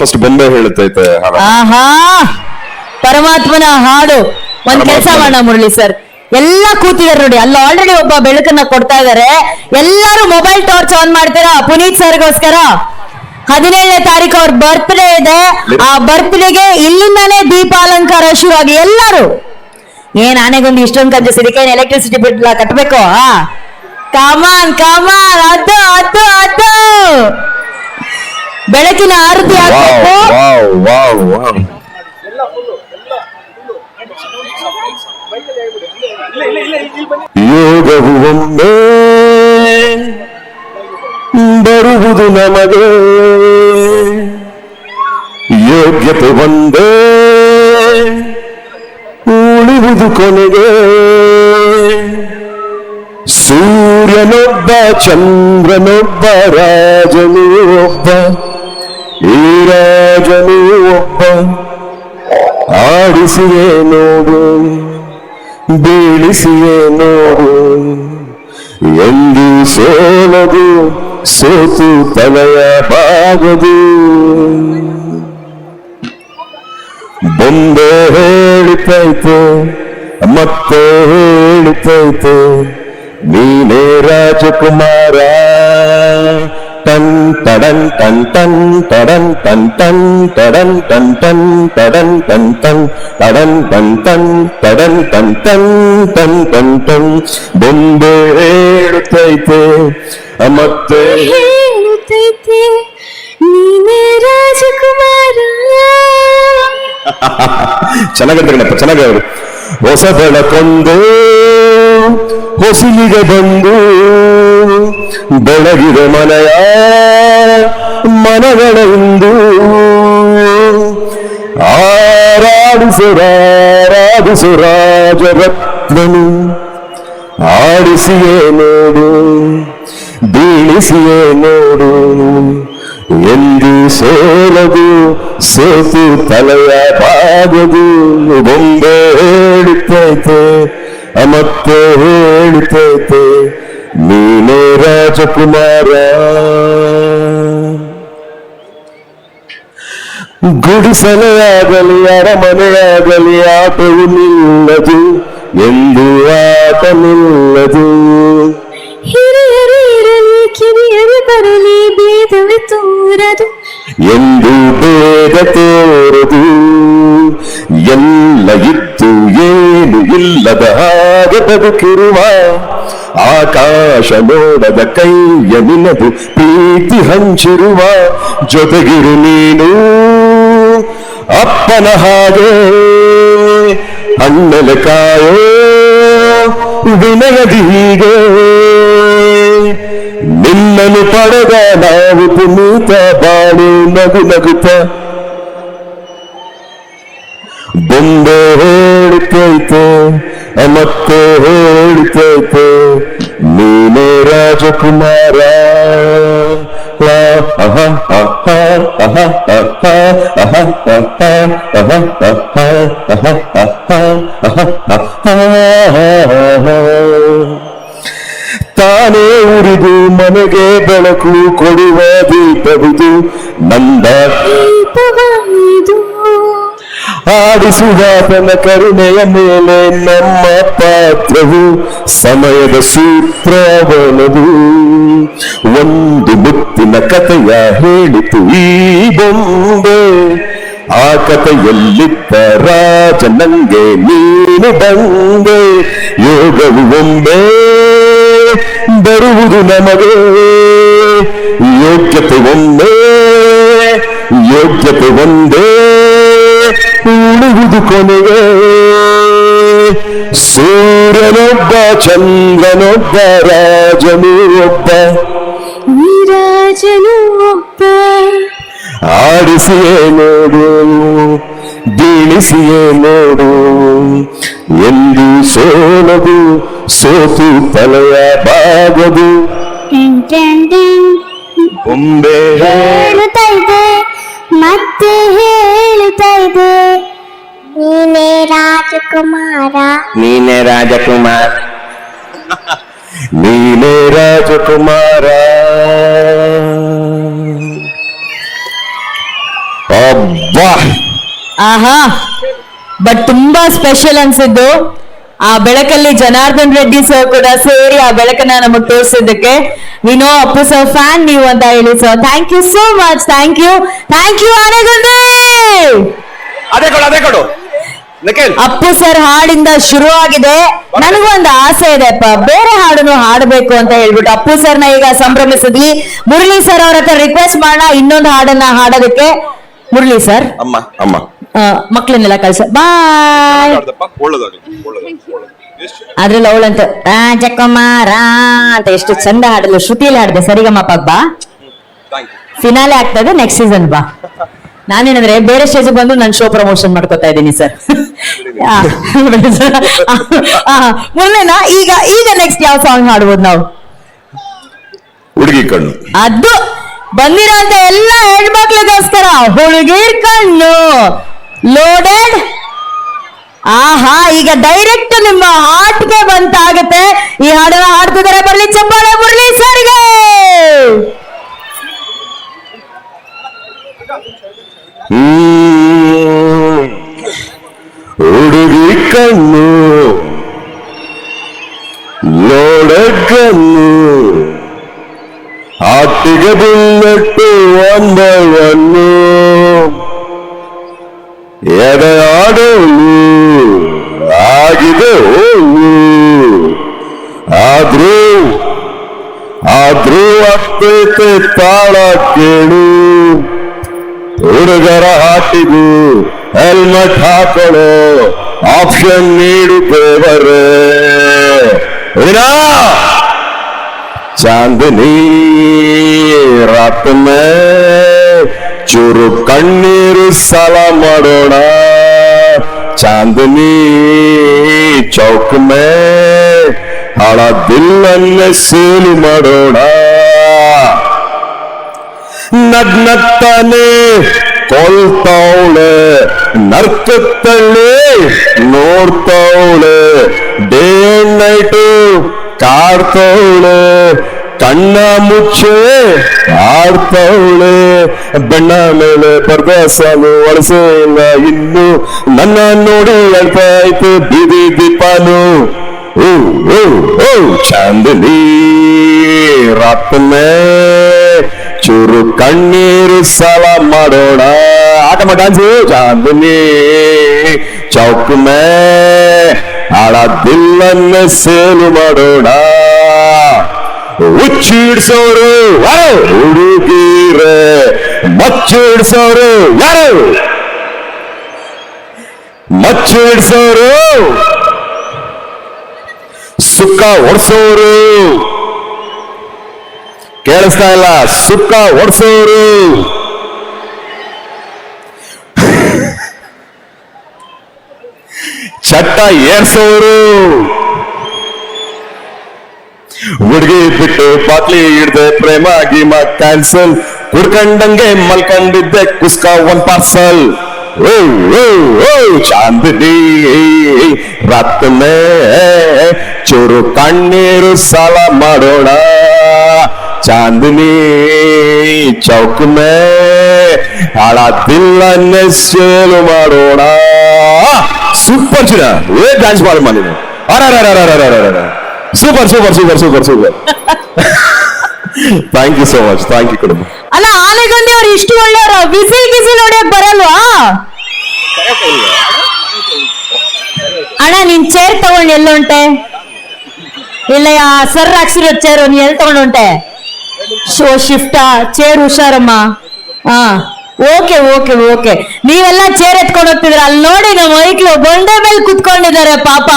First ಬೊಂಬೆ ಹೇಳುತ್ತೈತೆ ಹಾಡ ಆಹಾ! ಪರಮಾತ್ಮನ ಹಾಡು. ಒಂದ್ ಕೆಲಸ. ಮಾಡೋಣ ಮುರಳಿ ಸರ್ ಎಲ್ಲ ಕೂತಿದಾರೆ ನೋಡಿ. ಅಲ್ಲಿ ಆಲ್ರೆಡಿ ಒಬ್ಬ ಬೆಳಕನ್ನ ಕೊಡ್ತಾ ಇದಾರೆ. ಎಲ್ಲರೂ ಮೊಬೈಲ್ ಟಾರ್ಚ್ ಆನ್ ಮಾಡ್ತೀರಾ? ಪುನೀತ್ ಸರ್ಗೋಸ್ಕರ ಹದಿನೇಳನೇ ತಾರೀಕು ಅವ್ರ ಬರ್ತ್ಡೇ ಇದೆ. ಆ ಬರ್ತ್ಡೇಗೆ ಇಲ್ಲಿಂದಾನೇ ದೀಪಾಲಂಕಾರ ಶುರು ಆಗಿ ಎಲ್ಲರೂ. ಏನ್ ಆನೆಗೊಂದು ಇಷ್ಟೊಂದು ಕಂಜ ಇದಕ್ಕೆ ಎಲೆಕ್ಟ್ರಿಸಿಟಿ ಬಿಲ್ ಕಟ್ಬೇಕು ಕಮಾನ್ ಕಮಾನ್ ಅದು ಅದು ಅದು ಬೆಳಕಿನ ಆರತಿ ವಾವ್ ಆಗ್ಬೇಕು ವಾವ್ ವಾವ್ ವಾವ್ ಯೋಗವು ಒಮ್ಮೆ ಬರುವುದು ನಮಗೆ ಯೋಗ್ಯತೆ ಒಂದೇ ಉಳಿವುದು ಕೊನೆಗೆ ಸೂರ್ಯನೊಬ್ಬ ಚಂದ್ರನೊಬ್ಬ ರಾಜನು ಒಬ್ಬ ಈ ರಾಜನು ಒಬ್ಬ ಆಡಿಸಿಯೇ ನೋಡು ಬೀಳಿಸಿಯೇ ನೋಡು ಎಂದು ಸೋಲದು ಸೋತು ತಲೆಯ ಬಾಗದು ಬೊಂಬೆ ಹೇಳಿತೈತೆ ಮತ್ತೆ ಹೇಳಿತೈತೆ ನೀನೇ ರಾಜಕುಮಾರ టన్ తడన్ టన్ టన్ తడన్ టన్ టన్ తడన్ టన్ టన్ తడన్ టన్ టన్ తడన్ టన్ టన్ తడన్ టన్ టన్ టన్ టన్ టన్ బొంబే ఏడుతైతే అమత్తే ఏడుతైతే ನೀನೇ ರಾಜಕುಮಾರ ಚೆನ್ನಾಗಿರ್ತಕ್ಕಂಥಪ್ಪ ಚೆನ್ನಾಗಿ ಅವರು ಹೊಸ ಬೆಳಕೊಂದು ಹೊಸಿಲಿಗೆ ಬಂದು, ಬೆಳಗಿದೆ ಮನೆಯ ಮನಗಳೆಂದು ಆರಾಡಿಸುರಾರಾಧಿಸು ರಾಜರತ್ನನು ಆಡಿಸಿಯೇ ನೋಡು, ಬೀಳಿಸಿಯೇ ನೋಡು. ಎಂದು ಸೋಲದು ಸೋತು ತಲೆಯ ಬಾಗದು ಬೊಂಬೆ ಹೇಳುತ್ತೈತೆ ಮತ್ತೆ ಹೇಳುತ್ತೈತೆ ನೀನೇ ರಾಜಕುಮಾರ ಗುಡಿಸಲೆಯಾಗಲಿ ಅರಮನೆಯಾಗಲಿ ಆಟವು ನಿಲ್ಲದು ಎಂದು ಆಟ ನಿಲ್ಲದು ಹಿರಿಯರು ಇರಲಿ ಕಿರಿಯರು ಬರಲಿ ಭೇದವೇ ತೋರದು ಎಂದು ಭೇದ ತೋರದು ಎಲ್ಲ ಇದ್ದು ಏನು ಇಲ್ಲದ ಹಾಗೆ ಬದುಕಿರುವ ಆಕಾಶ ನೋಡದ ಕೈಯ ನಿನದು ಪ್ರೀತಿ ಹಂಚಿರುವ ಜೊತೆಗಿರು ನೀನು ಅಪ್ಪನ ಹಾಗೆ ಅಣ್ಣನ ಕಾಯೋ ವಿನಯದಿ ಹೀಗೆ మను పడగా నావు పునీత బాణి నగు నగుత బొంబే హేడితైతే అమత్తే హేడితైతే ನೀನೇ ರಾಜಕುಮಾರ ಅಹ ತಾನೇ ಉರಿದು ಮನೆಗೆ ಬೆಳಕು ಕೊಡುವ ದೀಪವಿದು ನಂದ. ಆಡಿಸುವ ತನ್ನ ಕರುಣೆಯ ಮೇಲೆ ನಮ್ಮ ಪಾತ್ರವು ಸಮಯದ ಸೂತ್ರವನದು ಒಂದು ಮುತ್ತಿನ ಕಥೆಯ ಹೇಳಿತು ಈ ಬೊಂಬೆ ಆ ಕಥೆಯಲ್ಲಿದ್ದ ರಾಜ ನಂಗೆ ನೀನು ಬಂದೆ. ಯೋಗವು ಒಮ್ಮೆ ಬರುವುದು ನಮಗೆ ಯೋಗ್ಯತೆ ಒಂದೇ ಯೋಗ್ಯತೆ ಒಂದೇ ಉಳಿಯುವುದು ಕೊನೆಗೆ. ಸೂರ್ಯನೊಬ್ಬ ಚಂದ್ರನೊಬ್ಬ ರಾಜನು ಒಬ್ಬ. ನೀರಾಜನು ರಾಜನು ಒಬ್ಬ. ಆಡಿಸಿಯೇ ನೋಡು ಬೀಳಿಸಿಯೇ ನೋಡು. ಎಂದು ಸೋಲದು ಸೋತು ತಲೆಯ ಬಾಗದು ಟಿನ್ ಟಿನ್ ಟಿನ್. ಬೊಂಬೆ ಹೇಳುತ್ತಾ ಇದೆ ಮತ್ತೆ ಹೇಳುತ್ತಾ ಇದೆ ನೀನೇ ರಾಜಕುಮಾರ ನೀನೇ ರಾಜಕುಮಾರ್ ನೀನೇ ರಾಜಕುಮಾರ ಅಬ್ಬಾ ಆಹಾ ಬಟ್ ತುಂಬಾ ಸ್ಪೆಷಲ್ ಅನ್ಸಿದ್ದು ಆ ಬೆಳಕಲ್ಲಿ ಜನಾರ್ದನ್ ರೆಡ್ಡಿ ಸರ್ ಕೂಡ ಸೇರಿ ಆ ಬೆಳಕನ್ನ ನಮಗ್ ತೋರಿಸಿದ್ದಕ್ಕೆ. ವಿನೋ ಅಪ್ಪು ಸರ್ ಫ್ಯಾನ್ ನೀವು ಅಂತ ಹೇಳಿ sir thank you so much thank you thank you Anegundi! ಅದೇ ಕೊಡು ಅದೇ ಕೊಡು. ಅಪ್ಪು ಸರ್ ಹಾಡಿಂದ ಶುರು ಆಗಿದೆ. ನನಗೊಂದು ಆಸೆ ಇದೆಪ್ಪ ಬೇರೆ ಹಾಡನ್ನು ಹಾಡಬೇಕು ಅಂತ ಹೇಳ್ಬಿಟ್ಟು ಅಪ್ಪು ಸರ್ನ ಈಗ ಸಂಭ್ರಮಿಸಿದ್ವಿ. ಮುರಳಿ ಸರ್ ಅವ್ರ ಹತ್ರ ರಿಕ್ವೆಸ್ಟ್ ಮಾಡೋಣ ಇನ್ನೊಂದು ಹಾಡನ್ನ ಹಾಡೋದಕ್ಕೆ. ಮುರಳಿ ಸರ್ ಅಮ್ಮ ಅಮ್ಮ. ಮಕ್ಳನ್ನೆಲ್ಲ ಕಳಿಸ ಬಾಯ್ ಅದ್ರಲ್ಲಿ ಅವಳಂತ ರಾಜಕುಮಾರ ಅಂತ ಎಷ್ಟು ಚಂದ ಹಾಡಲು ಶ್ರುತಿಯಲ್ಲಿ ಹಾಡಿದೆ. ಸರಿಗಮಪ್ಪ ಬಾ ಥ್ಯಾಂಕ್ ಯು ಫಿನಾಲೆ ಆಗ್ತದೆ ನೆಕ್ಸ್ಟ್ ಸೀಸನ್ ಬಾ. ನಾನೇನಂದ್ರೆ ಬೇರೆ ಸ್ಟೇಜ್ ಬಂದು ನಾನು ಶೋ ಪ್ರಮೋಷನ್ ಮಾಡ್ಕೊತಾ ಇದ್ದೀನಿ ಸರ್ ಮುಂದೆನಾ? ಈಗ ಈಗ ನೆಕ್ಸ್ಟ್ ಯಾವ ಸಾಂಗ್ ಹಾಡ್ಬೋದು ನಾವು? ಹುಡುಗಿ ಕಣ್ಣು. ಅದು ಬಂದಿರೋ ಎಲ್ಲ ಹೆಣ್ಮಕ್ಳಿಗೋಸ್ಕರ. ಹುಡುಗಿರ್ ಕಣ್ಣು. ಲೋಡೆಡ್ ಆಹಾ, ಈಗ ಡೈರೆಕ್ಟ್ ನಿಮ್ಮ ಹಾರ್ಟ್ಗೆ ಬಂತಾಗುತ್ತೆ. ಈ ಹಾಡನ್ನ ಹಾಡ್ತಿದ್ದಾರೆ ಬರಲಿ, ಚಪ್ಪಾಳೆ ಮುರಳಿ ಸರ್ಗೆ. ಹುಡುಗಿ ಕಣ್ಣು. ನೋಡಕ್ಕನ್ನು ಹಾಟಿಗೆ ಬಿಲ್ಲಟ್ಟು ಒಂದವನ್ನು ಎಡೆಯಾಡಲು ಆಗಿದೆ ಹೋಗು ಆದ್ರೂ ಆದ್ರೂ ಅಪ್ಪೈತೆ ತಾಳ ಕೇಳು ಹುಡುಗರ ಹಾಟಿಗೂ ಹೆಲ್ಮೆಟ್ ಹಾಕೊಳ್ಳೋ ಆಪ್ಷನ್ ನೀಡು ದೇವರೇ ವಿನಾ चांदनी रात में ಚೂರು ಕಣ್ಣೀರು ಸಾಲ ಮಾಡೋಣ ಚಾಂದನಿ ಚೌಕ್ ಮೇ ಹಳ ದಿಲ್ಲನ್ನೇ ಸೇಲು ಮಾಡೋಣ ನಗ್ನಗ್ತಾನೆ ಕೊಲ್ತವಳೆ ನರ್ಕತ್ತಳ್ಳಿ ನೋಡ್ತವಳೆ ಡೇ ಅಂಡ್ ನೈಟು ಕಾಡ್ತವಳೆ ಕಣ್ಣ ಮುಚ್ಚೆ ಆಡ್ತವಳೆ ಬಣ್ಣ ಮೇಲೆ ಪರದಾಸನು ಒಳಸೇ ಇಲ್ಲ ಇನ್ನು ನನ್ನ ನೋಡಿ ಅಳ್ತಾ ಐತೆ ಬೀದಿ ದೀಪಾನು ಓ ಓ ಓ ಚಾಂದನಿ ರಾತ್ ಮೇ ಚೂರು ಕಣ್ಣೀರು ಸಾಲ ಮಾಡೋಣ ಆಟ ಡಾನ್ಸು ಚಾಂದನಿ ಚೌಕ್ ಮೇ ಆಳ ದಿಲ್ಲನ್ನ ಸೇಲು ಮಾಡೋಣ ಹುಚ್ಚಿಡ್ಸೋರು. ಯಾರು? ಹುಡುಗೀರೆ. ಮಚ್ಚಿಡ್ಸೋರು. ಯಾರು? ಮಚ್ಚಿಡ್ಸೋರು. ಸುಕ್ಕ ಒಡ್ಸೋರು. ಕೇಳಿಸ್ತಾ ಇಲ್ಲ. ಸುಕ್ಕ ಒಡ್ಸೋರು. ಚಟ್ಟ ಏರ್ಸೋರು. ಹುಡುಗಿ ಬಿಟ್ಟು ಬಾಟ್ಲಿ ಹಿಡ್ದೆ ಪ್ರೇಮ ಗೀಮ ಕ್ಯಾನ್ಸಲ್ ಕುಡ್ಕಂಡಂಗೆ ಮಲ್ಕೊಂಡಿದ್ದೆ ಕುಸ್ಕ ಒಂದ್ ಪಾರ್ಸಲ್ ಓ ಓ ಓ ಚಾಂದಿನಿ ರಾತ್ ಮೇ ಚೂರು ಕಣ್ಣೀರು ಸಾಲ ಮಾಡೋಣ ಚಾಂದಿನಿ ಚೌಕ್ ಮೇ ಹಾಳ ದಿಲ್ಲನ್ನೇ ಸೇಲು ಮಾಡೋಣ ಸೂಪರ್ ಚಿನ್ನ ಏ ಡ್ಯಾನ್ಸ್ ಮಾಡಮ್ಮ ನೀನು super super super super super thank you so much thank you ಕುಟುಂಬ ಅಲ್ಲ ಆನೆಗೊಂದಿ ಅವ್ರು ಇಷ್ಟು ಒಳ್ಳೆಯವ್ರ ಬಿಸಿಲ್ ಗಿಸಿಲ್ ಹೊಡಿಯಕ್ ಬರಲ್ವಾ ಅಣ್ಣ ನಿನ್ ಚೇರ್ ತಗೊಂಡ್ ಎಲ್ಲುಂಟೆ ಇಲ್ಲ ಸರ್ ಹಾಕ್ಸಿರೋ ಚೇರು ನೀ ಎಲ್ಲಿ ತಗೊಂಡ್ ಹೊಂಟೆ ಶೋ ಶಿಫ್ಟ ಚೇರ್ ಹುಷಾರಮ್ಮ ಹಾ ಓಕೆ ಓಕೆ ಓಕೆ. ನೀವೆಲ್ಲ ಚೇರ್ ಎತ್ಕೊಂಡು ಹೋಗ್ತಿದ್ರ. ಅಲ್ಲಿ ನೋಡಿ ನಮ್ಮ ಮೈಕ್ಳು ಬಂಡೆ ಮೇಲೆ ಕುತ್ಕೊಂಡಿದ್ದಾರೆ ಪಾಪ.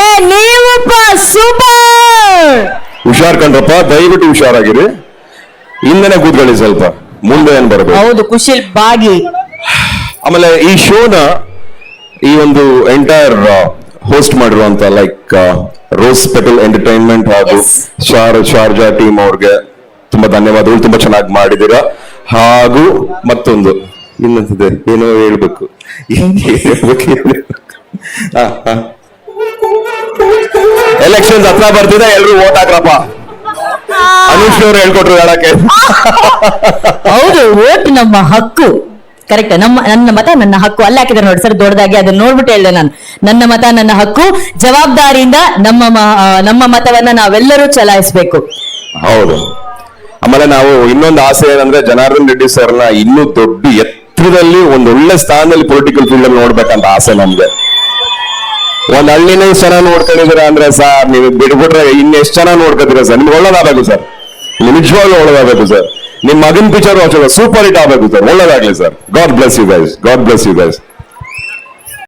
ಏ ನೀವಪ್ಪ ಸೂಪರ್! ಹುಷಾರ್ ಕಂಡ್ರಪ್ಪ ದಯವಿಟ್ಟು ಹುಷಾರಾಗಿರಿ. ಹಿಂದೆನೆ ಕೂತ್ಕೊಳ್ಳಿ ಸ್ವಲ್ಪ. ಮುಂದೆ ಏನ್ ಬರಬೇಕು? ಹೌದು ಖುಷಿ ಬಾಗಿ. ಆಮೇಲೆ ಈ ಶೋನ ಈ ಒಂದು ಎಂಟೈರ್ ಹೋಸ್ಟ್ ಮಾಡಿರುವಂತ ಲೈಕ್ ರೋಸ್ ಪೆಟಲ್ ಎಂಟರ್ಟೈನ್ಮೆಂಟ್ ಹಾಗೂ. ಶಾರ್ ಶಾರ್ಜಾ ಟೀಮ್ ಅವ್ರಿಗೆ ತುಂಬಾ ಧನ್ಯವಾದಗಳು. ತುಂಬಾ ಚೆನ್ನಾಗಿ ಮಾಡಿದ್ದೀರಾ. ಹಾಗೂ ಮತ್ತೊಂದು. ಇನ್ನೊಂದಿದೆ ಏನೋ ಹೇಳ್ಬೇಕು. ಎಲೆಕ್ಷನ್ ಹತ್ರ ಬರ್ತಿದೆ ಎಲ್ರು ಓಟ್ ಹಾಕ್ರಪ್ಪ. ಅನುಷ್ ಅವ್ರು ಹೇಳ್ಕೊಟ್ರು ಹೇಳಕ್ಕೆ. ಹೌದು ಓಟ್ ನಮ್ಮ ಹಕ್ಕು. ಕರೆಕ್ಟ್ ನಮ್ಮ ನನ್ನ ಮತ ನನ್ನ ಹಕ್ಕು. ಅಲ್ಲಿ ಹಾಕಿದ್ರೆ ನೋಡಿ ಸರ್ ದೊಡ್ಡದಾಗಿ. ಅದನ್ನ ನೋಡ್ಬಿಟ್ಟು ಹೇಳ್ದೆ ನಾನು. ನನ್ನ ಮತ ನನ್ನ ಹಕ್ಕು. ಜವಾಬ್ದಾರಿಯಿಂದ ನಮ್ಮ ನಮ್ಮ ಮತವನ್ನ ನಾವೆಲ್ಲರೂ ಚಲಾಯಿಸಬೇಕು. ಹೌದು. ಆಮೇಲೆ ನಾವು ಇನ್ನೊಂದು ಆಸೆ ಏನಂದ್ರೆ ಜನಾರ್ದನ್ ರೆಡ್ಡಿ ಸರ್ನ ಇನ್ನೂ ದೊಡ್ಡ ಎತ್ತರದಲ್ಲಿ ಒಂದು ಒಳ್ಳೆ ಸ್ಥಾನದಲ್ಲಿ ಪೊಲಿಟಿಕಲ್ ಫೀಲ್ಡ್ ಅಲ್ಲಿ ನೋಡ್ಬೇಕಂತ ಆಸೆ ನಮ್ಗೆ. ಒಂದ್ ಹಳ್ಳಿನ ಜನ ನೋಡ್ಕೊಂಡಿದೀರ ಅಂದ್ರೆ ಸರ್, ನೀವು ಬಿಡ್ಬಿಟ್ರೆ ಇನ್ನೆಷ್ಟು ಚೆನ್ನಾಗಿ ನೋಡ್ಕೊತೀರ ಸರ್? ನಿಮ್ಗೆ ಒಳ್ಳೇದಾಗಬೇಕು ಸರ್. ನಿಜವಾಗ್ಲೂ ಒಳ್ಳೇದಾಗಬೇಕು ಸರ್. ನಿಮ್ ಮಗನ್ ಪಿಕ್ಚರ್ ಸೂಪರ್ ಹಿಟ್ ಆಗಬೇಕು ಸರ್. ಒಳ್ಳೇದಾಗ್ಲಿ sir. God bless you guys God bless you guys